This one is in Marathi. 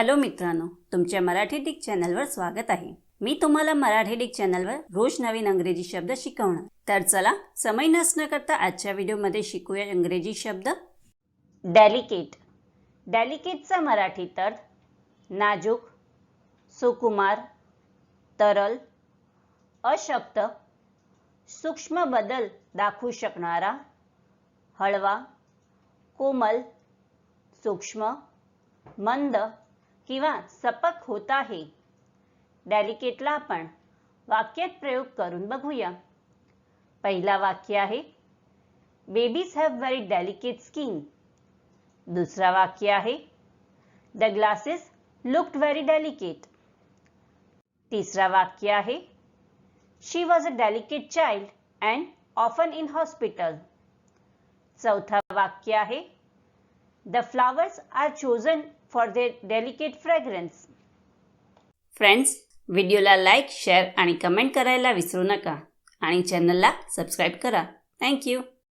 हॅलो मित्रांनो तुमच्या मराठी डिक चॅनलवर स्वागत आहे. मी तुम्हाला मराठी डिक चॅनलवर रोज नवीन अंग्रेजी शब्द शिकवणार. तर चला समय नसणं करता आजच्या व्हिडिओमध्ये शिकूया इंग्रजी शब्द. डेलिकेट डेलिकेटचा मराठी तर नाजूक सुकुमार तरल अशक्त सूक्ष्म बदल दाखवू शकणारा हळवा कोमल सूक्ष्म मंद किंवा सपक होत आहे. डेलिकेटला आपण वाक्यात प्रयोग करून बघूया. पहिला वाक्य आहे babies have very delicate skin दुसरा वाक्य आहे the glasses looked very delicate तिसरा वाक्य आहे she was a delicate child and often in hospital चौथा वाक्य आहे the flowers are chosen for their delicate fragrance. Friends व्हिडिओला लाईक शेअर आणि कमेंट करायला विसरू नका. आणि चॅनलला सबस्क्राईब करा. थँक्यू.